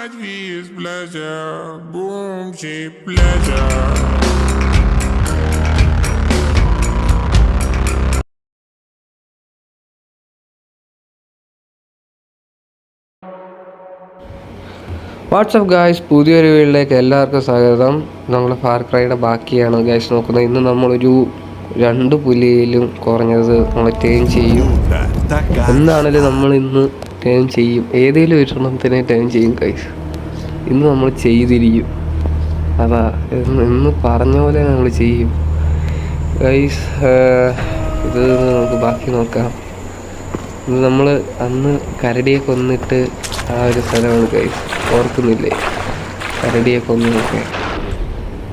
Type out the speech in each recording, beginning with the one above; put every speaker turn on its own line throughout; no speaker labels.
much we is pleasure. Boom, cheap pleasure.
What's up guys പുതിയൊരു വീട്ടിലേക്ക് എല്ലാവർക്കും സ്വാഗതം. നമ്മൾ ഫാർ ക്രൈയുടെ ബാക്കിയാണ് ഗായ്സ് നോക്കുന്നത്. ഇന്ന് നമ്മളൊരു രണ്ട് പുലിയിലും കുറഞ്ഞത് നമ്മൾ ടേം ചെയ്യും. എന്നാണെങ്കിലും നമ്മൾ ഇന്ന് ടേൺ ചെയ്യും. ഏതെങ്കിലും ഒരു എണ്ണത്തിനെ ടേൺ ചെയ്യും കൈസ് ഇന്ന് നമ്മൾ ചെയ്തിരിക്കും. അതാ ഇന്ന് ഇന്ന് പറഞ്ഞ പോലെ നമ്മൾ ചെയ്യും. ഗൈസ് ഇത് നമുക്ക് ബാക്കി നോക്കാം. ഇത് നമ്മൾ അന്ന് കരടിയെ കൊന്നിട്ട് ആ ഒരു സ്ഥലമാണ് ഗൈസ് ഓർക്കുന്നില്ലേ? കരടിയെ കൊന്നതൊക്കെ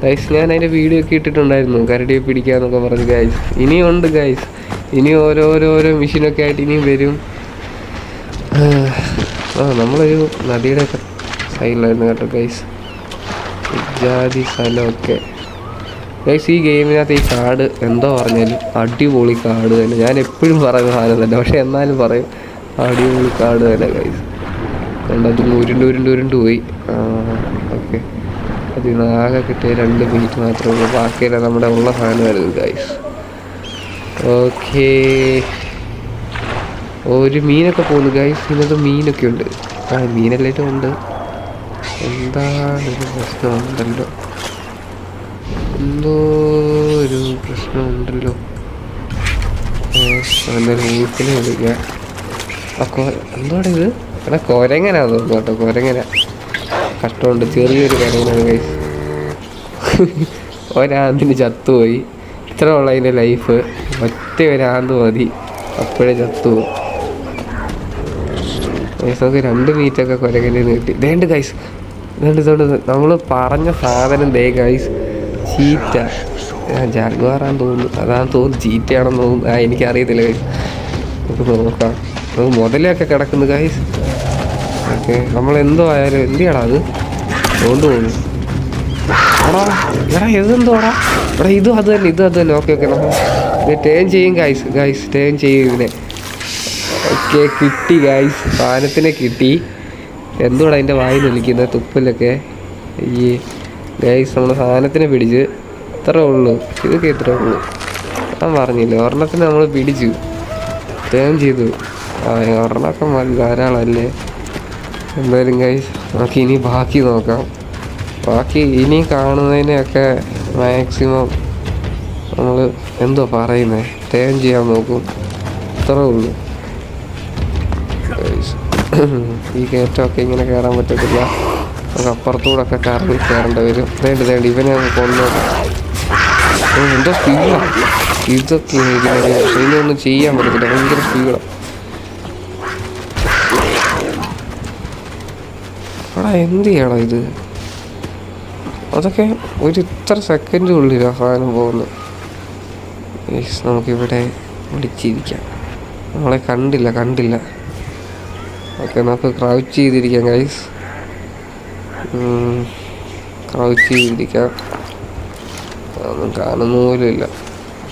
ഗൈസ് ഞാൻ അതിന്റെ വീഡിയോ ഒക്കെ ഇട്ടിട്ടുണ്ടായിരുന്നു. കരടിയെ പിടിക്കാന്നൊക്കെ പറഞ്ഞ് ഗൈസ് ഇനിയുണ്ട് ഗൈസ് ഇനി ഓരോരോരോ മെഷീനൊക്കെ ആയിട്ട് ഇനിയും വരും. ആ നമ്മളൊരു നദിയുടെ ഒക്കെ സൈഡിലായിരുന്നു കേട്ടോ ഗൈസ് ജാതി സ്ഥലമൊക്കെ ഗൈസ് ഈ ഗെയിമിനകത്ത് ഈ കാർഡ് എന്തോ പറഞ്ഞാലും അടിപൊളി കാർഡ് തന്നെ. ഞാൻ എപ്പോഴും പറയുന്ന സാധനം തന്നെ പക്ഷെ എന്നാലും പറയും അടിപൊളി കാർഡ് തന്നെ ഗൈസ് കണ്ടത് ഉരുണ്ട് ഉരുണ്ട് ഉരുണ്ട് പോയി. ഓക്കെ. അതിൽ നിന്ന് ആകെ കിട്ടിയ രണ്ട് മിനിറ്റ് മാത്രമേ ഉള്ളൂ. ബാക്കിയെല്ലാം നമ്മുടെ ഉള്ള സാധനമായിരുന്നു ഗൈസ് ഓക്കേ. ഒരു മീനൊക്കെ പോകുന്നു ഗൈസ് ഇതിനകത്ത് മീനൊക്കെ ഉണ്ട്. ആ മീനെല്ലാം ഉണ്ട്. എന്താണ് ഒരു പ്രശ്നമുണ്ടല്ലോ? എന്തോ ഒരു പ്രശ്നമുണ്ടല്ലോ. എന്തായാലും ഊക്കിനെ വിളിക്കാം ആ കോ എന്തോടെ ഇത്? എടാ കോരങ്ങനാ തോന്നുന്നു കേട്ടോ കോരങ്ങന. കഷ്ടമുണ്ട് ചെറിയൊരു കൊരങ്ങനാണ് ഗൈസ് ഒരാന്തിന് ചത്തുപോയി. ഇത്ര ഉള്ള അതിന്റെ ലൈഫ് ഒറ്റ ഒരാന്ത് മതി. അപ്പോഴേ ചത്തുപോകും. ഗൈസ് നമുക്ക് രണ്ട് മീറ്റൊക്കെ കുരങ്ങനെ നീട്ടി. ദേണ്ട് ഗൈസ് രണ്ട് ഇതുകൊണ്ട് നമ്മൾ പറഞ്ഞ സാധനം ദേ ഗൈസ് ചീറ്റ. ജാഗ്വാറാന്ന് തോന്നുന്നു. അതാന്ന് തോന്നുന്നു ചീറ്റയാണെന്ന് തോന്നുന്നു. ആ എനിക്കറിയത്തില്ല ഗൈസ് നമുക്ക് നോക്കാം. നമുക്ക് മുതലൊക്കെ കിടക്കുന്നു ഗൈസ് ഓക്കെ നമ്മൾ എന്തോ ആയാലും എന്തിയാടാ അത്? കൊണ്ടുപോകുന്നു എടാ എടാ ഇതെന്തോടാ? എടാ ഇതും അത് തന്നെ ഇതും അത് തന്നെ. ഓക്കെ ഓക്കെ നമ്മൾ ടേൺ ചെയ്യും ഗൈസ് ഗൈസ് ടേൺ ചെയ്യും ഇതിനെ. ഓക്കെ കിട്ടി ഗൈസ് സാധനത്തിനെ കിട്ടി. എന്തുവാടാ അതിന്റെ വായിൽ നിൽക്കുന്നത്? തുപ്പിലൊക്കെ. ഈ ഗൈസ് നമ്മൾ സാധനത്തിനെ പിടിച്ച് ഇത്രേ ഉള്ളൂ. ഇതൊക്കെ ഇത്രേ ഉള്ളൂ. ഞാൻ പറഞ്ഞില്ലേ ഒരെണ്ണത്തിന് നമ്മൾ പിടിച്ചു. ടേൺ ചെയ്തു. ആ ഒരെണ്ണമൊക്കെ മതി ധാരാളമല്ലേ? എന്തായാലും ഗൈസ് നമുക്ക് ഇനി ബാക്കി നോക്കാം. ബാക്കി ഇനി കാണുന്നതിനെയൊക്കെ മാക്സിമം നമ്മൾ എന്തോ പറയുന്നത് ടേം ചെയ്യാൻ നോക്കും. ഇത്രേ ഉള്ളൂ. ഈ കയറ്റമൊക്കെ ഇങ്ങനെ കയറാൻ പറ്റത്തില്ല. നമുക്ക് അപ്പുറത്തൂടെ ഒക്കെ കറങ്ങി കയറേണ്ടി വരും. വേണ്ട വേണ്ട ഇവനെ കൊണ്ടുപോകും എന്തോ സ്പീഡാണ് ഇതൊക്കെ ഇനിയൊന്നും ചെയ്യാൻ പറ്റത്തില്ല. ഭയങ്കര സ്പീഡാണ് എടാ എന്ത് ചെയ്യണം ഇത്? അതൊക്കെ ഒരു ഇത്ര സെക്കൻഡ് ഉള്ളില്ല സാധനം പോകുന്നത്. യെസ് നമുക്കിവിടെ വിളിച്ചിരിക്കാം. നമ്മളെ കണ്ടില്ല കണ്ടില്ല. ഓക്കെ നമുക്ക് ക്രൗച്ച് ചെയ്തിരിക്കാം ഗൈസ് ക്രൗച്ച് ചെയ്തിരിക്കാം. ഒന്നും കാണുന്ന പോലും ഇല്ല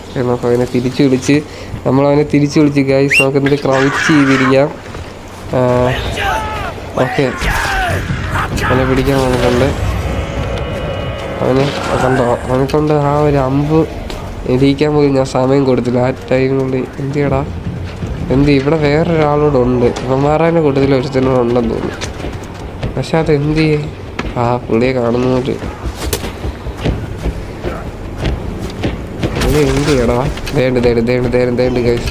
ഓക്കെ നമുക്ക് അവനെ തിരിച്ചു വിളിച്ച് നമ്മളവനെ തിരിച്ചു വിളിച്ച് ഗൈസ് നമുക്ക് എന്നിട്ട് ക്രൗച്ച് ചെയ്തിരിക്കാം. ഓക്കെ. അവനെ പിടിക്കാൻ വന്നിട്ടുണ്ട്. അവന് കണ്ടോ? അവനെ കൊണ്ട് ആ ഒരു അമ്പ് എരിയിക്കാൻ പോലും ഞാൻ സമയം കൊടുത്തില്ല. ആ ടൈം കൊണ്ട് എന്ത് ചെയ്യടാ? എന്ത് ഇവിടെ വേറൊരാളോട് ഉണ്ട്. ഇവന്മാരാന്റെ കൂട്ടത്തിൽ ഒരുത്തനോട് ഉണ്ടെന്ന് തോന്നുന്നു. പക്ഷെ അത് എന്ത് ചെയ്യേ? ആ പുള്ളിയെ കാണുന്നോട്ട് എന്ത് ചെയ്യടാ? ദേണ്ട് ദേണ്ട് ദേണ്ട് ദേണ്ട് ദേണ്ട് ഗൈസ്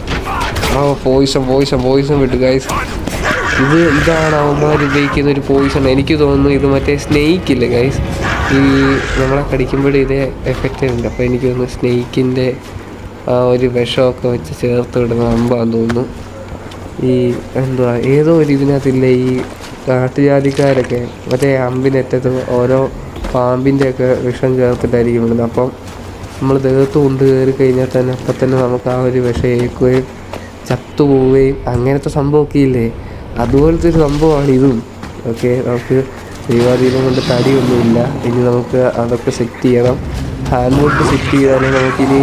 ആ പോയിസം പോയിസം വിട്ടു ഗൈസ് ഇത് ഇതാണ് അവന്മാർ ഉപയോഗിക്കുന്ന ഒരു പോയിസൺ എനിക്ക് തോന്നുന്നു ഇത് മറ്റേ സ്നേക്ക് ഇല്ലേ ഗൈസ് ഈ നമ്മളെ കടിക്കുമ്പോഴും ഇതേ എഫക്റ്റ് ഉണ്ട് അപ്പോൾ എനിക്ക് തോന്നുന്നു സ്നേക്കിന്റെ ആ ഒരു വിഷമൊക്കെ വെച്ച് ചേർത്ത് വിടുന്ന അമ്പാന്ന് തോന്നുന്നു. ഈ എന്തുവാ ഏതോ ഒരു ഇതിനകത്തില്ല ഈ നാട്ടുജാതിക്കാരൊക്കെ മറ്റേ അമ്പിനറ്റത്ത് ഓരോ പാമ്പിന്റെ ഒക്കെ വിഷം ചേർത്തിട്ടായിരിക്കും വിടുന്നത് അപ്പം നമ്മൾ ദേഹത്ത് കൊണ്ട് കയറി കഴിഞ്ഞാൽ തന്നെ അപ്പം തന്നെ നമുക്ക് ആ ഒരു വിഷം ഏൽക്കുകയും ചത്തുപോവുകയും അങ്ങനത്തെ സംഭവമൊക്കെ ഇല്ലേ? അതുപോലത്തെ ഒരു സംഭവമാണ് ഇതും. ഓക്കെ നമുക്ക് ദൈവാധീനം കൊണ്ട് തടിയൊന്നുമില്ല. ഇനി നമുക്ക് അതൊക്കെ സെറ്റ് ചെയ്യണം. ഹാൻഡ് ബോട്ട് സെറ്റ് ചെയ്താലേ നമുക്കിനി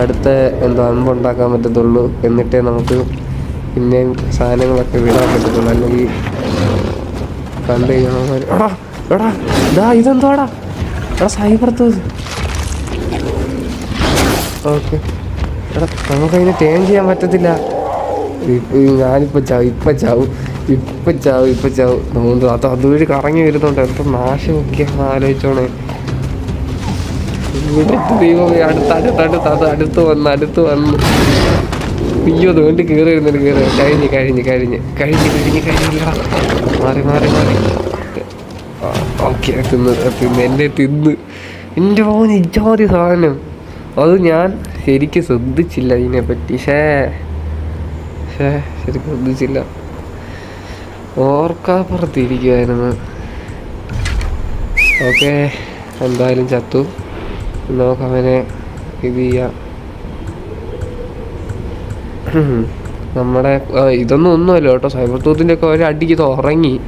അടുത്ത എന്താ അമ്പുണ്ടാക്കാൻ പറ്റത്തുള്ളൂ എന്നിട്ടേ നമുക്ക് പിന്നെയും സാധനങ്ങളൊക്കെ വിടാൻ പറ്റത്തുള്ളൂ. അല്ലെങ്കിൽ കണ്ടു കഴിഞ്ഞാൽ എടാ എടാ എടാ സൈബർ തോസ് ഓക്കെ. എടാ നമുക്കതിനെ ടേൺ ചെയ്യാൻ പറ്റത്തില്ല. ഞാനിപ്പോൾ ചാവും ഇപ്പം ചാവും. ഇപ്പം ചാവും ഇപ്പം ചാവും. നോന്തു അത് അതുവഴി കറങ്ങി വരുന്നുണ്ട്. എത്ര ഒക്കെ ആലോചിച്ചോണേ അടുത്ത് അടുത്ത് അടുത്ത് അത് അടുത്ത് വന്ന് അടുത്ത് വന്ന്. അയ്യോ അതുകൊണ്ട് കയറി വരുന്നുണ്ട് കയറി കഴിഞ്ഞ് കഴിഞ്ഞ് കഴിഞ്ഞ്. കഴിഞ്ഞ് കഴിഞ്ഞ് കഴിഞ്ഞില്ല. മാറി മാറി മാറി. ഓക്കെ തിന്ന് തിന്ന്. എന്നെ തിന്ന്. എന്റെ മോൻ ഇജാതി സാധനം. അത് ഞാൻ ശരിക്കും ശ്രദ്ധിച്ചില്ല ഇതിനെപ്പറ്റി. ഷേ. ഷേ ശരിക്കും ശ്രദ്ധിച്ചില്ല. ഓർക്കാപ്പുറത്തിരിക്കുമായിരുന്നു ഓക്കെ എന്തായാലും ചത്തു. ചെയ്യാം ഉം. നമ്മുടെ ഇതൊന്നും ഒന്നുമല്ല കേട്ടോ. സൈബർ തൂത്തിന്റെ ഒക്കെ ഒരു അടിക്ക് ഉറങ്ങി.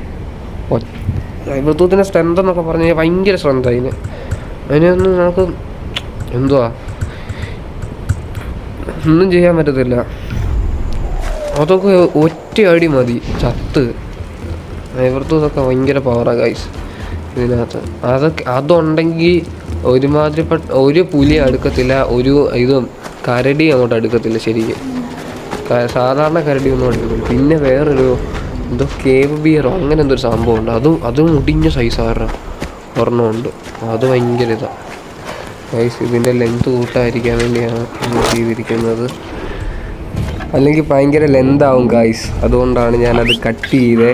സൈബർ തൂത്തിന്റെ സ്ട്രെങ്ത് എന്നൊക്കെ പറഞ്ഞു കഴിഞ്ഞാൽ ഭയങ്കര സ്ട്രെങ്ത് അതിന് അതിനൊന്നും നമുക്ക് എന്തുവാ? ഒന്നും ചെയ്യാൻ പറ്റത്തില്ല. അതൊക്കെ ഒറ്റ അടി മതി. ചത്ത്. സൈബർ തൂത്തൊക്കെ ഭയങ്കര പവറാണ് ഗൈസ് ഇതിനകത്ത്. അതൊക്കെ അതുണ്ടെങ്കിൽ ഒരുമാതിരിപ്പെട്ട ഒരു പുലി അടുക്കത്തില്ല ഒരു ഇതും കരടി അങ്ങോട്ട് അടുക്കത്തില്ല ശരിക്കും. സാധാരണ കരടി ഒന്നും അടുക്കത്തില്ല. പിന്നെ വേറൊരു എന്തോ കേവ് ബിയറോ അങ്ങനെ എന്തോ ഒരു സംഭവം ഉണ്ട് അതും അതും മുടിഞ്ഞ സൈസാറ് ഒരെണ്ണമുണ്ട്. അത് ഭയങ്കര ഇതാണ് സൈസ് ഇതിന്റെ ലെങ്ത് കൂട്ടാതിരിക്കാൻ വേണ്ടിയാണ് ചെയ്തിരിക്കുന്നത്. അല്ലെങ്കിൽ ഭയങ്കര ലെന്ത് ആവും ഗൈസ് അതുകൊണ്ടാണ് ഞാനത് കട്ട് ചെയ്തത്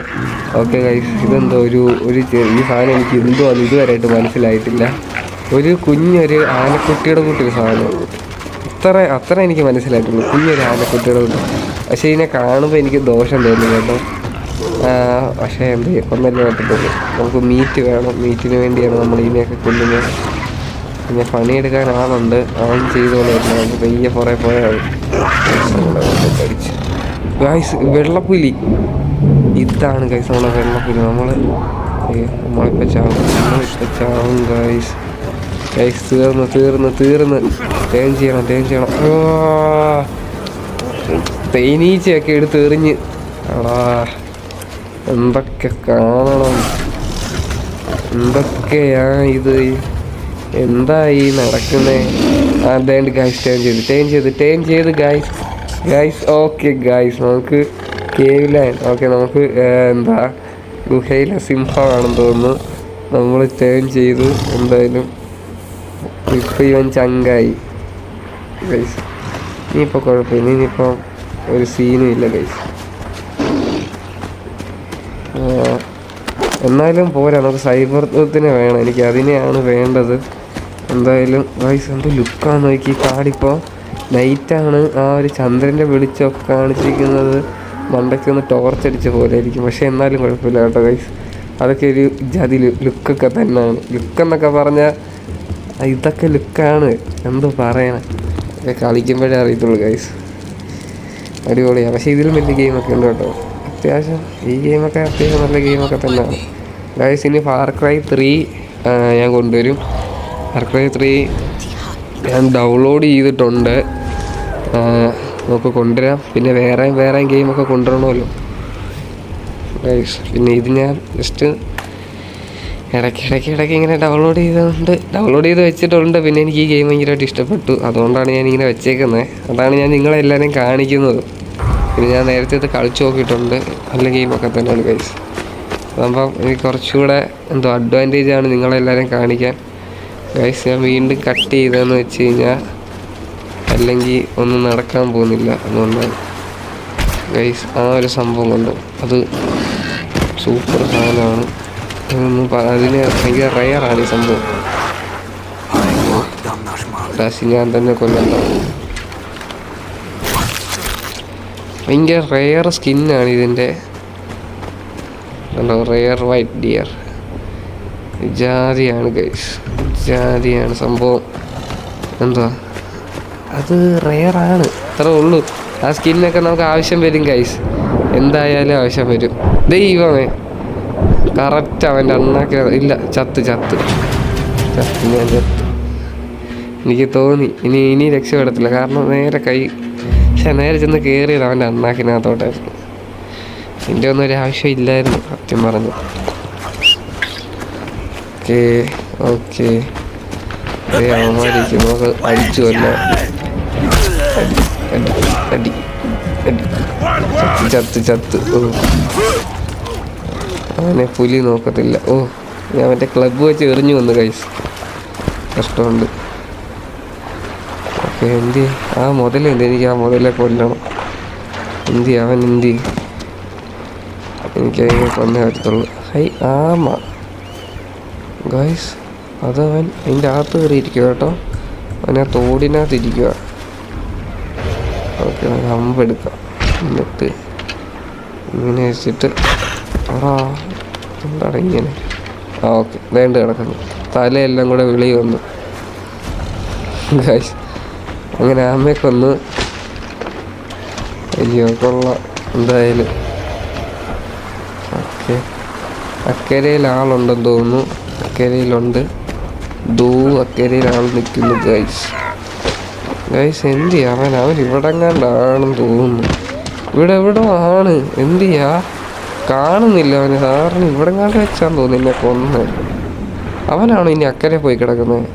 ഓക്കെ ഗൈസ് ഇതെന്തോ ഒരു ഒരു ഈ സാധനം എനിക്ക് എന്തോ അത് ഇതുവരെയായിട്ട് മനസ്സിലായിട്ടില്ല. ഒരു കുഞ്ഞൊരു ആനക്കുട്ടിയുടെ കൂട്ടി സാധനം. അത്ര അത്ര എനിക്ക് മനസ്സിലായിട്ടുള്ളൂ കുഞ്ഞൊരു ആനക്കുട്ടിയുടെ കൂട്ടി. പക്ഷേ ഇതിനെ കാണുമ്പോൾ എനിക്ക് ദോഷം തോന്നി കേട്ടോ. പക്ഷേ എന്ത് ചെയ്യും? കൊന്നല്ലേ പറ്റത്തുള്ളൂ. നമുക്ക് മീറ്റ് വേണം. മീറ്റിന് വേണ്ടിയാണ് നമ്മൾ ഇതിനെയൊക്കെ കൊല്ലുന്നത്. പിന്നെ പണിയെടുക്കാൻ ആളുണ്ട്. അവൻ ചെയ്തോളായിരുന്നു നമുക്ക് പയ്യെ പുറേ പോയാൽ ഗായ്സ് വെള്ളപ്പുലി. ഇതാണ് ഗൈസ് നമ്മളെ വെള്ളപ്പുലി. നമ്മൾ നമ്മളിപ്പോൾ ചാവും. നമ്മളിപ്പോൾ ചാവും ഗൈസ് ഗൈസ് തീർന്ന് തീർന്ന് തീർന്ന്. തേൻ ചെയ്യണം തേൻ ചെയ്യണം. തേനീച്ചയൊക്കെ എടുത്ത് എറിഞ്ഞ്. ആടാ. എന്തൊക്കെ കാണണം. എന്തൊക്കെയാ ഇത്? എന്താ ഈ നടക്കുന്നേ? അതേണ്ട് ഗൈസ് ടേൺ ചെയ്ത് ടേൺ ചെയ്ത് ടേൺ ചെയ്ത് ഗൈസ് ഗൈസ് ഓക്കെ ഗൈസ് നമുക്ക് കേവ് ലൈൻ ഓക്കെ നമുക്ക് എന്താ? ഗുഹയിലെ സിംഹമാണെന്ന് തോന്നുന്നു. നമ്മൾ ടേൺ ചെയ്തു എന്തായാലും. ഇപ്പം ഇവൻ ചങ്കായി. ഗൈസ് ഇനിയിപ്പോൾ കുഴപ്പമില്ല. ഇനിയിപ്പോൾ ഒരു സീനും ഇല്ല ഗൈസ് എന്നാലും പോരാ നമുക്ക് സൈബർത്തിനെ വേണം. എനിക്ക് അതിനെയാണ് വേണ്ടത്. എന്തായാലും വൈസ് എന്ത് ലുക്കാണ് നോക്കി. കാടിപ്പോൾ നൈറ്റാണ് ആ ഒരു ചന്ദ്രന്റെ വെളിച്ചമൊക്കെ കാണിച്ചിരിക്കുന്നത് മണ്ടയ്ക്ക് ഒന്ന് ടോർച്ച് അടിച്ച പോലെ ആയിരിക്കും. പക്ഷേ എന്നാലും കുഴപ്പമില്ല കേട്ടോ ഗൈസ് അതൊക്കെ ഒരു ജാതി ലുക്കൊക്കെ തന്നെയാണ്. ലുക്കെന്നൊക്കെ പറഞ്ഞാൽ ഇതൊക്കെ ലുക്കാണ്. എന്ത് പറയണേ? കളിക്കുമ്പോഴേ അറിയത്തുള്ളൂ ഗൈസ് അടിപൊളിയാണ് പക്ഷേ ഇതിലും വലിയ ഗെയിമൊക്കെ ഉണ്ട് കേട്ടോ. അത്യാവശ്യം ഈ ഗെയിമൊക്കെ അത്യാവശ്യം നല്ല ഗെയിമൊക്കെ തന്നെയാണ്. ഗൈസ് ഇനി ഫാർ ക്രൈ ത്രീ ഞാൻ കൊണ്ടുവരും. ഫാർ ക്രൈ ത്രീ ഞാൻ ഡൗൺലോഡ് ചെയ്തിട്ടുണ്ട്. നമുക്ക് കൊണ്ടുവരാം. പിന്നെ വേറെ വേറെ ഗെയിമൊക്കെ കൊണ്ടുവരണമല്ലോ. ഗൈസ് പിന്നെ ഇത് ഞാൻ ജസ്റ്റ് ഇടയ്ക്ക് ഇടയ്ക്ക് ഇടയ്ക്ക് ഇങ്ങനെ ഡൗൺലോഡ് ചെയ്തുകൊണ്ട് ഡൗൺലോഡ് ചെയ്ത് വെച്ചിട്ടുണ്ട്. പിന്നെ എനിക്ക് ഈ ഗെയിം ഭയങ്കരമായിട്ട് ഇഷ്ടപ്പെട്ടു. അതുകൊണ്ടാണ് ഞാൻ ഇങ്ങനെ വെച്ചേക്കുന്നത് അതാണ് ഞാൻ നിങ്ങളെല്ലാവരെയും കാണിക്കുന്നത്. പിന്നെ ഞാൻ നേരത്തെ ഇത് കളിച്ചു നോക്കിയിട്ടുണ്ട്. നല്ല ഗെയിമൊക്കെ തന്നെയാണ് ഗൈസ് അതാകുമ്പം എനിക്ക് കുറച്ചുകൂടെ എന്തോ അഡ്വാന്റേജ് ആണ് നിങ്ങളെല്ലാവരെയും കാണിക്കാൻ. ഗൈസ് ഞാൻ വീണ്ടും കട്ട് ചെയ്തതെന്ന് വെച്ച് കഴിഞ്ഞാൽ അല്ലെങ്കിൽ ഒന്നും നടക്കാൻ പോകുന്നില്ല. അതുകൊണ്ടാണ് ഗൈസ് ആ ഒരു സംഭവം കൊണ്ട് അത് സൂപ്പർ സാധനമാണ്. അതിന് ഭയങ്കര റയറാണ് ഈ സംഭവം. ലാസ്റ്റ് ഞാൻ തന്നെ ഭയങ്കര റെയർ സ്കിന്നാണ് ഇതിന്റെ വൈറ്റ് ഡിയർ ജാതിയാണ് ഗൈസ് ജാതിയാണ് സംഭവം. അത് ഉള്ളൂ. ആ സ്കിന്നൊക്കെ നമുക്ക് ആവശ്യം വരും ഗൈസ് എന്തായാലും ആവശ്യം വരും. ദൈവമേ. കറക്റ്റ് അവന്റെ അണ്ണാക്കി ഇല്ല ചത്ത് ചത്ത്. ചത്ത് ഞാൻ ചത്ത്. എനിക്ക് തോന്നി ഇനി ഇനി രക്ഷപ്പെടത്തില്ല. കാരണം നേരെ കൈ പക്ഷെ നേരെ ചെന്ന് കയറിയത് അവന്റെ അണ്ണാക്കിനകത്തോട്ടായിരുന്നു. എന്റെ ഒന്നും ഒരു ആവശ്യം ഇല്ലായിരുന്നു സത്യം പറഞ്ഞു. Okay okay. അവന്മാരിക്കും നമുക്ക് അടിച്ചു കൊല്ല അടി അടി അടി ചത്ത് ചത്ത് ഓ അങ്ങനെ പുലി നോക്കത്തില്ല. ഓ ഞാൻ മറ്റേ ക്ലബ്ബ് വെച്ച് എറിഞ്ഞു വന്നു കൈസ് കഷ്ടമുണ്ട്. ഓക്കെ എന്തി? ആ മുതലെന്ത് എനിക്ക് ആ മുതലെ കൊല്ലണം. എന്തി അവൻ എന്തി എനിക്ക് അതിനെ കൊന്നേ പറ്റത്തുള്ളൂ. ഹൈ ആമ. ഗൈസ് അതവൻ അതിന്റെ അകത്ത് കയറിയിരിക്കുക കേട്ടോ. അവൻ ആ തോടിനകത്ത് ഇരിക്കുക ഓക്കെ അമ്പെടുക്കാം. എന്നിട്ട് ഇങ്ങനെ വെച്ചിട്ട് ആ എന്താണ് ഇങ്ങനെ? ആ ഓക്കെ. വേണ്ട കിടക്കുന്നു തലയെല്ലാം കൂടെ വിളി വന്നു. അങ്ങനെ അമ്മയൊക്കെ കൊന്ന്. അയ്യോ കൊള്ളാം. എന്തായാലും. ഓക്കെ അക്കരയിൽ ആളുണ്ടെന്ന് തോന്നുന്നു. അക്കരയിലുണ്ട്. ദൂ അക്കരയിൽ ആൾ നിൽക്കുന്നു ഗൈസ്. ഗൈസ് എന്ത് ചെയ്യാ അവൻ? അവൻ ഇവിടെങ്ങാണ്ടാണെന്ന് തോന്നുന്നു. ഇവിടെ എവിടെ ആണ്. എന്ത് ചെയ്യാ കാണുന്നില്ല അവന്. സാറിന് ഇവിടെ കണ്ട് വെച്ചാന്ന് തോന്നുന്നു എന്നെ കൊന്ന് അവനാണോ ഇനി അക്കരെ പോയി കിടക്കുന്നത്?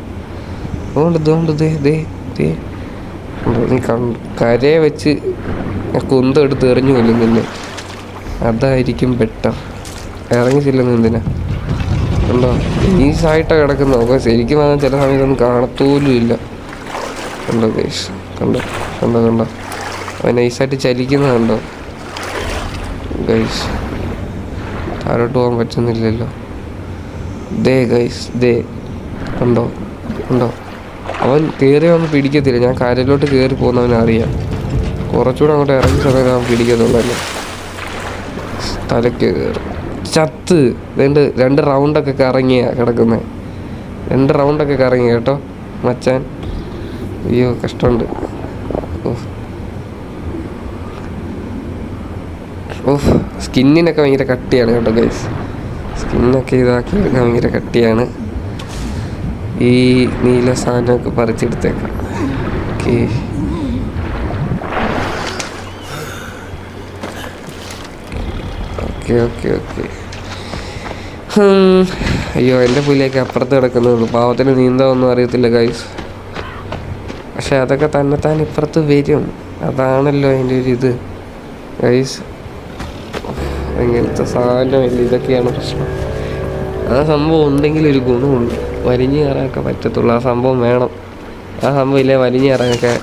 അതുകൊണ്ട് ഇതുകൊണ്ട് ദേ ദേ ദേ. നീ കരയെ വെച്ച് കുന്തെടുത്ത് എറിഞ്ഞു കൊല്ലും നിന്നെ. അതായിരിക്കും ബെറ്റർ ഇറങ്ങി ചെല്ലുന്നു എന്തിനാ? ഉണ്ടോ? ഈസായിട്ടാണ് കിടക്കുന്നത് നമുക്ക് ശരിക്കും പറഞ്ഞാൽ ചില സമയത്തൊന്നും കാണത്തോലും ഇല്ല. കണ്ടോ ഗൈസ് കണ്ടോ? കണ്ടോ കണ്ടോ? അവൻ നൈസായിട്ട് ചലിക്കുന്നത് കണ്ടോ ഗൈസ് താഴോട്ട് പോകാൻ പറ്റുന്നില്ലല്ലോ. ദേ ഗൈസ് ദേ. ഉണ്ടോ ഉണ്ടോ അവൻ കയറി വന്ന് പിടിക്കത്തില്ല. ഞാൻ കരയിലോട്ട് കയറി പോകുന്നവൻ അറിയാം. കുറച്ചുകൂടെ അങ്ങോട്ട് ഇറങ്ങി സമയത്ത് അവൻ പിടിക്കത്തുള്ളൂ തലയ്ക്ക് കയറി ചത്ത്. രണ്ട് രണ്ട് റൗണ്ടൊക്കെ കറങ്ങിയാ കിടക്കുന്നത് രണ്ട് റൗണ്ടൊക്കെ കറങ്ങി കേട്ടോ മച്ചാൻ. അയ്യോ കഷ്ടമുണ്ട്. ഓഹ് സ്കിന്നിനൊക്കെ ഭയങ്കര കട്ടിയാണ് കേട്ടോ ഗൈസ് സ്കിന്നൊക്കെ ഇതാക്കി എടുക്കാൻ ഭയങ്കര കട്ടിയാണ്. ഈ നീല സാധനമൊക്കെ പറിച്ചെടുത്തേക്കാം. ഓക്കെ. Okay okay okay. അയ്യോ എന്റെ പുലിയൊക്കെ അപ്പുറത്ത് കിടക്കുന്നുള്ളൂ പാവത്തിന് നീന്താവൊന്നും അറിയത്തില്ല ഗൈസ് പക്ഷെ അതൊക്കെ തന്നെത്താൻ ഇപ്പുറത്ത് വരും. അതാണല്ലോ അതിന്റെ ഒരു ഇത്. ഗൈസ് ഇങ്ങനത്തെ സാധനമില്ല ഇതൊക്കെയാണ് പ്രശ്നം. ആ സംഭവം ഉണ്ടെങ്കിൽ ഒരു ഗുണമുണ്ട്. വലിഞ്ഞു കയറാനൊക്കെ പറ്റത്തുള്ളൂ. ആ സംഭവം വേണം. ആ സംഭവം ഇല്ലേ? വലിഞ്ഞു കയറാനൊക്കെ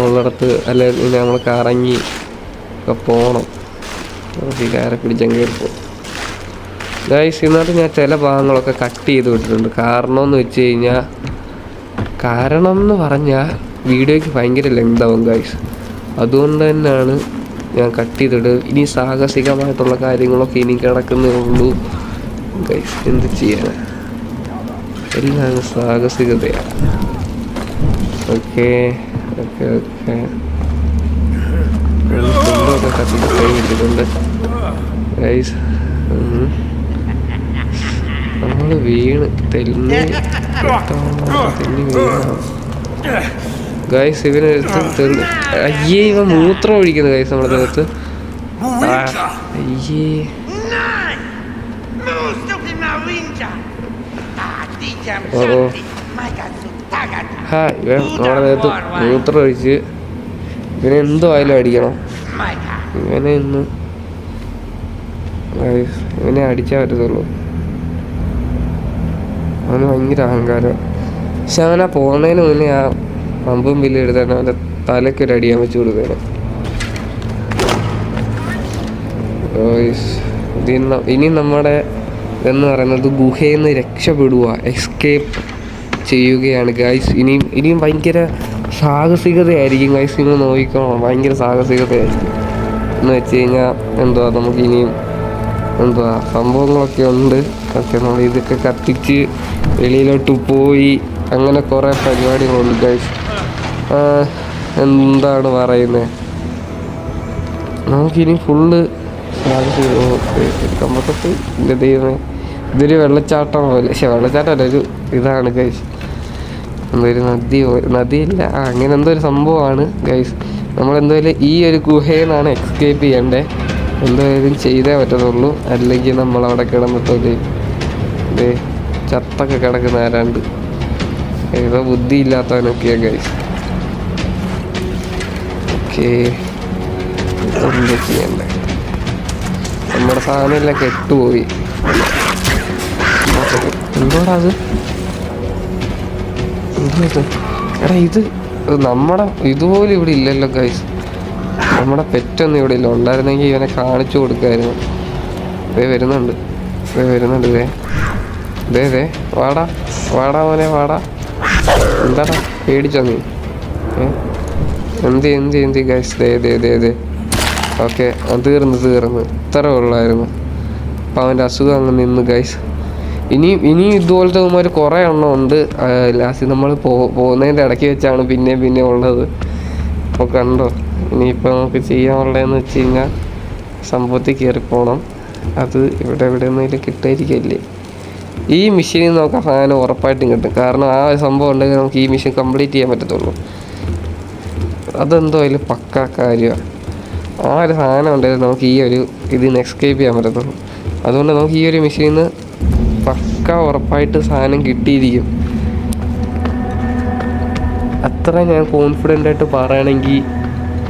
ഉള്ളിടത്ത് അല്ലെ നമ്മൾ കറങ്ങി ഒക്കെ പോകണം നമുക്ക് കയറെ പിടിച്ചങ്ങ് കയറി പോകും ഗൈസ് ഇന്നത്തെ ഞാൻ ചില ഭാഗങ്ങളൊക്കെ കട്ട് ചെയ്ത് വിട്ടിട്ടുണ്ട്. കാരണം എന്ന് വെച്ച് കഴിഞ്ഞാൽ കാരണം എന്ന് പറഞ്ഞാൽ വീഡിയോയ്ക്ക് ഭയങ്കര ലെങ്താവും ഗൈസ് അതുകൊണ്ട് തന്നെയാണ് ഞാൻ കട്ട് ചെയ്തിട്ട്. ഇനി സാഹസികമായിട്ടുള്ള കാര്യങ്ങളൊക്കെ ഇനി കിടക്കുന്നേ ഉള്ളൂ. ഗൈസ് എന്ത് ചെയ്യാൻ എല്ലാം സാഹസികതയാണ് ഓക്കെ ഓക്കെ ഓക്കെ ഫുഡൊക്കെ കത്തിട്ട് കഴിഞ്ഞിട്ടുണ്ട് ഗൈസ് നമ്മൾ വീണ് തെല്ല് തെന്നി വീണ ഗൈസ് ഇവന് അയ്യേ ഇവ മൂത്രം ഒഴിക്കുന്നു ഗൈസ് നമ്മുടെ ദേഹത്ത്. അയ്യേ. മൂത്രം ഒഴിച്ച് ഇവനെ എന്തോ ആയാലും അടിക്കണം. ഇവനെ ഇന്ന് ഇവനെ അടിച്ചാൽ പറ്റത്തുള്ളൂ. അവന് ഭയങ്കര അഹങ്കാരം. പക്ഷെ അവനാ പോകുന്നതിന് മുന്നേ ആ പമ്പും ബില്ല് എടുത്താണ് അവന്റെ തലക്കൊരു അടിയാൻ വെച്ച് കൊടുക്കണം ഇനി നമ്മുടെ എന്ന് പറയുന്നത് ഗുഹയിൽ നിന്ന് രക്ഷപ്പെടുക എസ്കേപ്പ് ചെയ്യുകയാണ്. ഗൈസ് ഇനിയും ഇനിയും ഭയങ്കര സാഹസികതയായിരിക്കും. ഗൈസ് നിങ്ങൾ നോക്കിക്കോണം ഭയങ്കര സാഹസികതയായിരിക്കും. എന്ന് വെച്ച് കഴിഞ്ഞാൽ എന്തുവാ നമുക്ക് ഇനിയും എന്തുവാ സംഭവങ്ങളൊക്കെ ഉണ്ട്. ഒക്കെ നമ്മൾ ഇതൊക്കെ കത്തിച്ച് വെളിയിലോട്ട് പോയി. അങ്ങനെ കുറേ പരിപാടികളുണ്ട് ഗൈസ് എന്താണ് പറയുന്നത് നമുക്കിനി ഫുള്ള് കമ്പക്കത്ത് എന്റെ ദൈവമേ ഇതൊരു വെള്ളച്ചാട്ടം പോലെ. പക്ഷെ വെള്ളച്ചാട്ടമല്ല ഒരു ഇതാണ് ഗൈസ് എന്തൊരു നദി നദിയില്ല. ആ അങ്ങനെ എന്തോ ഒരു സംഭവമാണ് ഗൈസ് നമ്മളെന്തായാലും ഈ ഒരു ഗുഹയിൽ നിന്നാണ് എക്സ്കേപ്പ് ചെയ്യേണ്ടത് എന്തായാലും ചെയ്തേ പറ്റത്തുള്ളൂ. അല്ലെങ്കിൽ നമ്മൾ അവിടെ കിടന്നിട്ടൊരു ചത്തൊക്കെ കിടക്കുന്ന ആരാണ്ട്. ഏതോ ബുദ്ധിയില്ലാത്തവനൊക്കെയാണ് ഗൈസ് ഓക്കേ എന്ത് ചെയ്യണ്ടേ. നമ്മുടെ സാധനമെല്ലാം കെട്ടുപോയി. എന്തോടാ അത് എന്തോ ഇത്? എടാ ഇത് ഇത് നമ്മുടെ ഇതുപോലും ഇവിടെ ഇല്ലല്ലോ ഗൈസ് നമ്മുടെ പെറ്റൊന്നും ഇവിടെ ഇല്ല. ഉണ്ടായിരുന്നെങ്കിൽ ഇവനെ കാണിച്ചു കൊടുക്കായിരുന്നു. വേ വരുന്നുണ്ട്. വേ വരുന്നുണ്ട് വേ ദേ ദേ. വാടാ. വാടാ മോനെ വാടാ. എന്താടാ? പേടിച്ചോ നീ? ഏ? എന്ത് എന്ത് എന്ത് ഗൈസ് ദേ ദേ ദേ ദേ. ഓക്കെ തീർന്ന് തീർന്ന്. ഇത്ര ഉള്ളായിരുന്നു. അപ്പം അവന്റെ അസുഖം അങ്ങ് നിന്ന് ഗൈസ് ഇനിയും ഇനിയും ഇതുപോലത്തെ ഉമ്മാർ കുറേ എണ്ണം ഉണ്ട്. ലാസ്റ്റ് നമ്മൾ പോ പോകുന്നതിന്റെ ഇടയ്ക്ക് വെച്ചാണ് പിന്നെ പിന്നെ ഉള്ളത്. അപ്പോൾ കണ്ടോ? ഇനിയിപ്പോൾ നമുക്ക് ചെയ്യാനുള്ളതെന്ന് വെച്ച് കഴിഞ്ഞാൽ സംഭവത്തിൽ കയറിപ്പോണം അത് ഇവിടെ എവിടെ നിന്നെങ്കിലും കിട്ടായിരിക്കില്ലേ ഈ മെഷീനിൽ നമുക്ക് ആ ഉറപ്പായിട്ടും കിട്ടും. കാരണം ആ സംഭവം ഉണ്ടെങ്കിൽ നമുക്ക് ഈ മെഷീൻ കംപ്ലീറ്റ് ചെയ്യാൻ പറ്റത്തുള്ളൂ. അതെന്തോ അതിൽ പക്ക കാര്യമാണ് ആ ഒരു സാധനം ഉണ്ടായിരുന്നു നമുക്ക് ഈ ഒരു ഇതിൽ എക്സ്കേപ്പ് ചെയ്യാൻ പറ്റത്തുള്ളൂ. അതുകൊണ്ട് നമുക്ക് ഈ ഒരു മെഷീനിൽ നിന്ന് പക്ക ഉറപ്പായിട്ട് സാധനം കിട്ടിയിരിക്കും. അത്ര ഞാൻ കോൺഫിഡന്റ് ആയിട്ട് പറയുകയാണെങ്കിൽ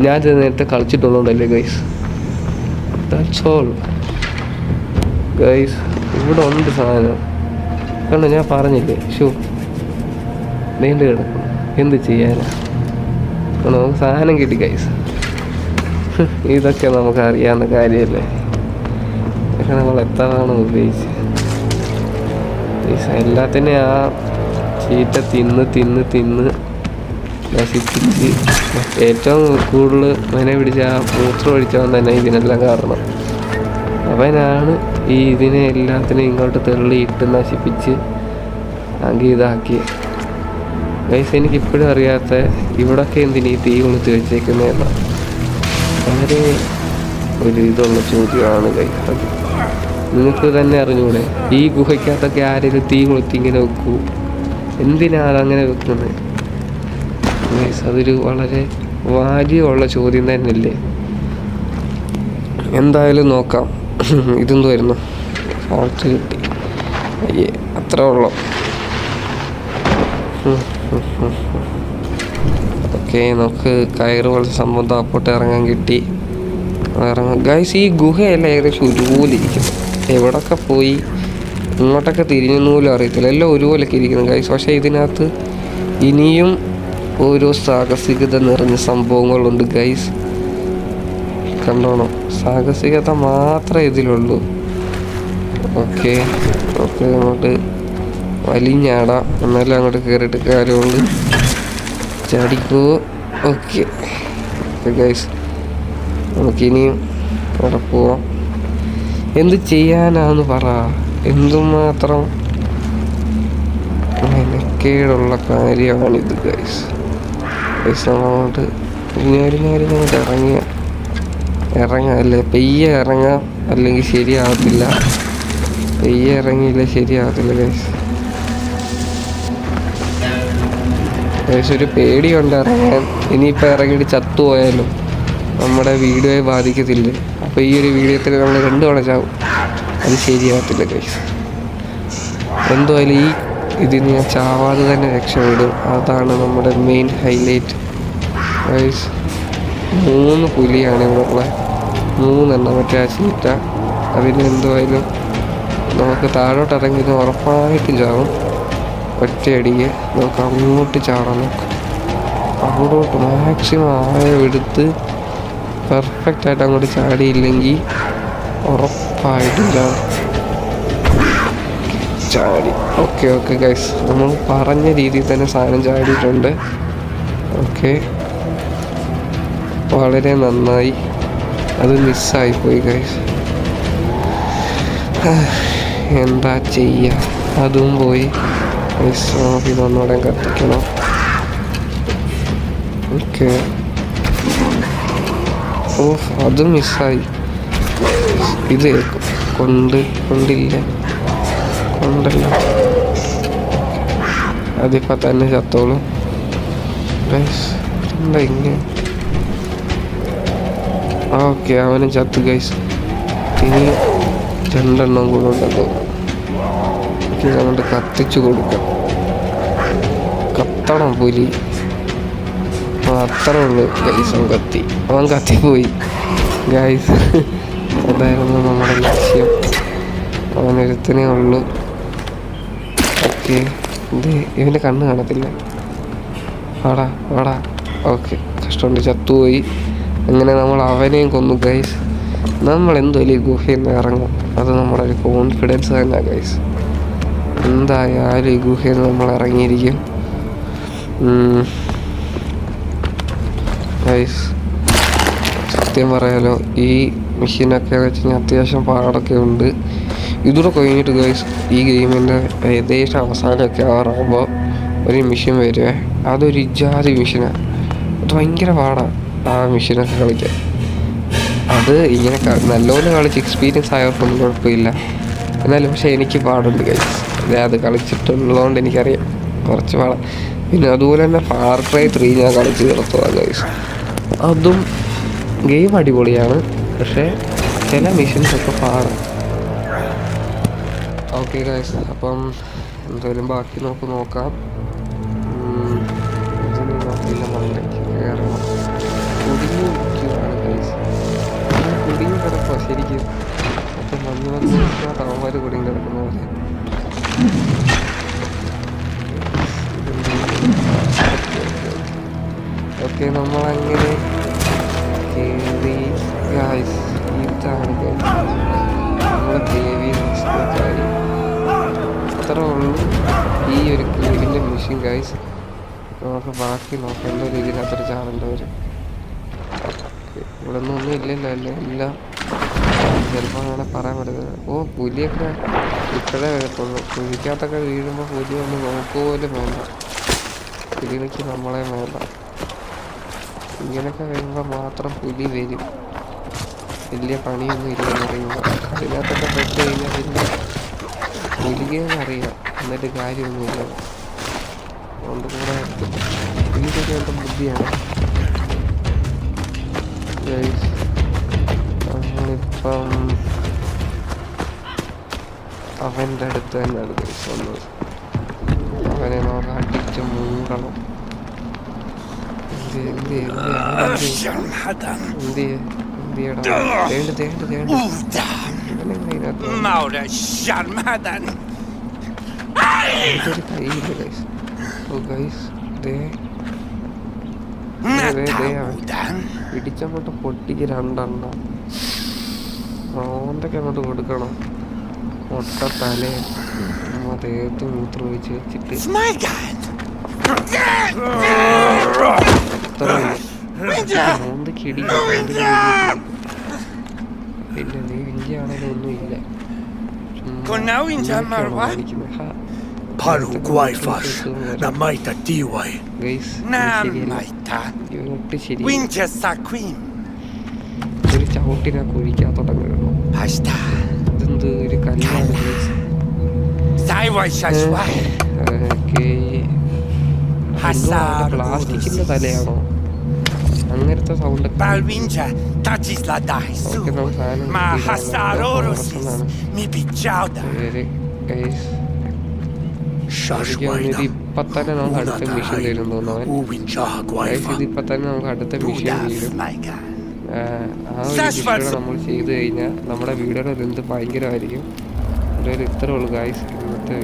ഞാൻ ഇത് നേരത്തെ കളിച്ചിട്ടുള്ളതുകൊണ്ടല്ലേ ഗൈസ് ദാറ്റ്സ് ഓൾ ഗൈസ് ഇവിടെ ഉണ്ട് സാധനം. കണ്ടോ ഞാൻ പറഞ്ഞില്ലേ? ഷൂ നീണ്ടു കിടക്കും എന്ത് ചെയ്യാനാ? അപ്പോൾ നമുക്ക് സാധനം കിട്ടി കൈസ് ഇതൊക്കെ നമുക്ക് അറിയാവുന്ന കാര്യമല്ലേ? ഇതൊക്കെ നമ്മൾ എത്രയാണ് ഉപയോഗിച്ചത് എല്ലാത്തിനെ ആ ചീറ്റ തിന്ന് തിന്ന് തിന്ന് നശിപ്പിച്ച് ഏറ്റവും കൂടുതൽ മനെ പിടിച്ച ആ മൂത്രം ഒഴിച്ചവൻ തന്നെ ഇതിനെല്ലാം കാരണം. അവനാണ് ഈ ഇതിനെ എല്ലാത്തിനെയും ഇങ്ങോട്ട് തെള്ളിയിട്ട് നശിപ്പിച്ച് അങ്ങ് ഇതാക്കിയത് ഗൈസ് എനിക്ക് ഇപ്പോഴും അറിയാത്ത ഇവിടൊക്കെ എന്തിനീ തീ കൊളുത്തി വെച്ചേക്കുന്നതെന്ന് വളരെ ഒരു ഇതുള്ള ചോദ്യമാണ് ഗൈസ് അത് നിങ്ങൾക്ക് തന്നെ അറിഞ്ഞൂടെ? ഈ ഗുഹയ്ക്കകത്തൊക്കെ ആരെങ്കിലും തീ കൊളുത്തി ഇങ്ങനെ വെക്കൂ? എന്തിനാണ് അങ്ങനെ വെക്കുന്നത്? ഗൈസ് അതൊരു വളരെ വാല്യുള്ള ചോദ്യം തന്നെയല്ലേ? എന്തായാലും നോക്കാം. ഇതെന്ത് വരുന്നു ഫോർത്ത് കിട്ടി അയ്യേ അത്ര ഉള്ളു. ഓക്കെ നമുക്ക് കയറ് പോലത്തെ സംഭവം താപ്പോട്ട് ഇറങ്ങാൻ കിട്ടി. ഗൈസ് ഈ ഗുഹയല്ല ഏകദേശം ഒരുപോലെ ഇരിക്കുന്നു എവിടൊക്കെ പോയി? ഇങ്ങോട്ടൊക്കെ തിരിഞ്ഞു പോലും അറിയത്തില്ല. എല്ലാം ഒരുപോലൊക്കെ ഇരിക്കുന്നു ഗൈസ് പക്ഷേ ഇതിനകത്ത് ഇനിയും ഓരോ സാഹസികത നിറഞ്ഞ സംഭവങ്ങളുണ്ട് ഗൈസ് കണ്ടോണം? സാഹസികത മാത്രമേ ഇതിലുള്ളൂ. ഓക്കെ ഓക്കെ അങ്ങോട്ട് വലിഞ്ഞാടാം. എന്നാലും അങ്ങോട്ട് കയറിയിട്ട് കാര്യമുള്ളൂ. ചാടിക്കോ. ഓക്കെ. ഗൈസ് നമുക്കിനിയും അവിടെ പോവാം. എന്ത് ചെയ്യാനാന്ന് പറ. എന്തുമാത്രം മെനക്കേടുള്ള കാര്യമാണിത് ഗൈസ് ഗൈസ് നമ്മളങ്ങോട്ട് അങ്ങോട്ട് ഇറങ്ങിയ ഇറങ്ങാം അല്ലേ പെയ്യ ഇറങ്ങാം. അല്ലെങ്കിൽ ശരിയാവത്തില്ല. പെയ്യ ഇറങ്ങിയില്ല ശരിയാവത്തില്ല ഗൈസ് ഗൈസ് ഒരു പേടിയുണ്ട് ഇറങ്ങാൻ. ഇനിയിപ്പോൾ ഇറങ്ങിയിട്ട് ചത്തുപോയാലും നമ്മുടെ വീഡിയോയെ ബാധിക്കത്തില്ലേ. അപ്പോൾ ഈ ഒരു വീഡിയോത്തിൽ നമ്മൾ രണ്ടു തവണ ചാവും അത് ശരിയാകത്തില്ല ഗൈസ് എന്തായാലും ഈ ഇതിന് ഞാൻ ചാവാതെ തന്നെ രക്ഷപ്പെടും. അതാണ് നമ്മുടെ മെയിൻ ഹൈലൈറ്റ് ഗൈസ് മൂന്ന് പുലിയാണ് ഇവിടെ മൂന്നെണ്ണം മറ്റേ ആ ചീറ്റ അതിന് എന്തുമായാലും നമുക്ക് താഴോട്ട് ഇറങ്ങിയത് ഉറപ്പായിട്ടും ചാവും. ഒറ്റയടിക്ക് നമുക്ക് അങ്ങോട്ട് ചാടാൻ നോക്കാം അങ്ങോട്ട് മാക്സിമം ആഴം എടുത്ത് പെർഫെക്റ്റ് ആയിട്ട് അങ്ങോട്ട് ചാടിയില്ലെങ്കിൽ ഉറപ്പായിട്ടും ചാടും. ചാടി ഓക്കെ ഓക്കെ ഗൈസ് നമ്മൾ പറഞ്ഞ രീതിയിൽ തന്നെ സാധനം ചാടിയിട്ടുണ്ട്. ഓക്കെ വളരെ നന്നായി. അത് മിസ്സായിപ്പോയി ഗൈസ് എന്താ ചെയ്യുക അതും പോയി. നമുക്ക് ഇതൊന്നുകൂടെ കത്തിക്കണം. ഓക്കെ. ഓ അത് മിസ്സായി. ഇത് കൊണ്ട് കൊണ്ടില്ല. കൊണ്ടല്ല. അതിപ്പോൾ തന്നെ ചത്തോളൂ. ഗൈസ് ഇങ്ങനെ? ഓക്കെ അവനും ചത്ത് ഗൈസ് ഇനി രണ്ടെണ്ണം കൂടെ ഉണ്ടല്ലോ. നമുക്ക് കത്തിച്ചു കൊടുക്കാം. കത്തണം പുലി അത്രേ ഉള്ളൂ ഗൈസ് അവൻ കത്തി. അവൻ കത്തിപ്പോയി. ഗൈസ് അതായിരുന്നു നമ്മുടെ ലക്ഷ്യം. അവനൊരുത്തനേ ഉള്ളൂ. ഓക്കെ ഇത് ഇവന്റെ കണ്ണ് കാണത്തില്ല. വാടാ വാടാ. ഓക്കെ കഷ്ടമുണ്ട്. ചത്തുപോയി. അങ്ങനെ നമ്മൾ അവനെയും കൊന്നു ഗൈസ് നമ്മൾ എന്തോ ഈ ഗുഹയിൽ നിന്ന് ഇറങ്ങും. അത് നമ്മുടെ ഒരു കോൺഫിഡൻസ് തന്നെ ഗൈസ് എന്തായാലും ഈ ഗുഹയിൽ നിന്ന് നമ്മൾ ഇറങ്ങിയിരിക്കും. ഗൈസ് സത്യം പറയാലോ ഈ മെഷീനൊക്കെ വെച്ച് കഴിഞ്ഞാൽ അത്യാവശ്യം പാടൊക്കെ ഉണ്ട്. ഇതൂടെ കഴിഞ്ഞിട്ട് ഗൈസ് ഈ ഗെയിമിന്റെ ഏകദേശം അവസാനമൊക്കെ ആറാകുമ്പോൾ ഒരു മെഷീൻ വരുവേ. അതൊരു ഇജാതി മെഷീനാണ് അത് ഭയങ്കര പാടാണ് ആ മെഷീനൊക്കെ കളിക്കാൻ. അത് ഇങ്ങനെ നല്ലപോലെ കളിച്ച് എക്സ്പീരിയൻസ് ആയവർക്കൊന്നും കുഴപ്പമില്ല. എന്നാലും പക്ഷേ എനിക്ക് പാടുണ്ട് ഗൈസ് അതെ അത് കളിച്ചിട്ടുള്ളതുകൊണ്ട് എനിക്കറിയാം. കുറച്ച് പാടാം. പിന്നെ അതുപോലെ തന്നെ ഫാർ ത്രീ ഞാൻ കളിച്ച് തീർത്തതാണ് ഗൈസ് അതും ഗെയിം അടിപൊളിയാണ് പക്ഷേ ചില മിഷൻസ് ഒക്കെ പാടാം ഓക്കെ ഗൈസ് അപ്പം എന്തായാലും ബാക്കി നമുക്ക് നോക്കാം. ശരിക്കും. അപ്പം മഞ്ഞ് വന്ന് അവന്മാർ കുടുങ്ങി കിടക്കുന്ന പോലെ. ഓക്കെ നമ്മളങ്ങനെ കയറി ഗൈസ് ഇതാണ്. നമ്മളെ ദേവി കാര്യം അത്ര ഉള്ളൂ. ഈ ഒരു കേവിന്റെ മെഷീൻ ഗൈസ് നമുക്ക് ബാക്കി നോക്കേണ്ട രീതിയിൽ അത്ര ചാടേണ്ട വരും. ഇവിടെ ഒന്നും ഇല്ലല്ലോ അല്ലേ? ഇല്ല. ചിലപ്പോൾ അങ്ങനെ പറയാൻ പറ്റുന്നത് ഓ പുലിയൊക്കെ ഇപ്പോഴേ വരത്തുള്ളൂ. പുലിക്കകത്തൊക്കെ വീഴുമ്പോൾ പുലി ഒന്ന് നോക്കുപോലും വേണ്ട. പുലിക്ക് നമ്മളെ വേണ്ട ഇങ്ങനെയൊക്കെ വരുമ്പോൾ മാത്രം പുലി വരും. വലിയ പണിയൊന്നും ഇല്ലെന്ന് പറയുമ്പോൾ അതിനകത്തൊക്കെ പെട്ട് കഴിഞ്ഞാൽ പിന്നെ പുലിക്കെന്ന് അറിയാം. എന്നിട്ട് കാര്യമൊന്നുമില്ല അതുകൊണ്ട് കൂടെ പുലിക്കൊക്കെ എന്റെ ബുദ്ധിയാണ്. നമ്മളിപ്പം അവന്റെ അടുത്ത് തന്നെയാണ് ഗൈസ് വന്നത് അവനെ നമുക്ക് അടിച്ച് മൂടണം എന്ത് എന്ത് എന്ത് എന്ത്
Sharmadan.
എന്ത് എന്തിയടാ തേണ്ട് തേണ്ട് തേണ്ട്
Uda.
ഇവനെങ്ങനെ ഇതിനകത്ത് വന്നു?
Maura Sharmadan.
ഇതൊരു കൈയില്ല ഗൈസ് ഓ ഗൈസ് ദേ ദേ, ദേ, ദേ അവൻ.
Nataudan.
ഇടിച്ചങ്ങോട്ട് പൊട്ടിക്ക് രണ്ടെണ്ണം. റോണ്ടൊക്കെ അങ്ങോട്ട് കൊടുക്കണം? ഒട്ട തല. നമ്മ ദേഹത്ത് മൂത്രം ഒഴിച്ച് വെച്ചിട്ട്. ഓന്തൊക്കെ ഇടി ഇല്ല നീ വിഞ്ചാണേലും ഒന്നുമില്ല. ഒരു ചവിട്ടിനാ കുഴിക്കാത്തോടെ വീഴണം
Pasta.
ഇതെന്ത് ഒരു കല്ലാണ് പ്ലാസ്റ്റിക്കിന്റെ തലയാണോ? അങ്ങനത്തെ സൗണ്ട്
Shashwai
ഇപ്പൊ തന്നെ നമുക്ക് അടുത്ത മിഷൻ തരും തോന്നുന്നു അവൻ
Uwin jaha
ഗൈസ്
guaifa.
ഇത് ഇപ്പൊ തന്നെ നമുക്ക് അടുത്ത മിഷൻ തീരും. ആ, ഒരു നമ്മൾ ചെയ്ത് കഴിഞ്ഞാൽ നമ്മുടെ വീഡിയോയുടെ ലെന്ത് ഭയങ്കരമായിരിക്കും ഒരു ഇത്രേ ഉള്ളൂ ഗൈസ് ഇന്നത്തെ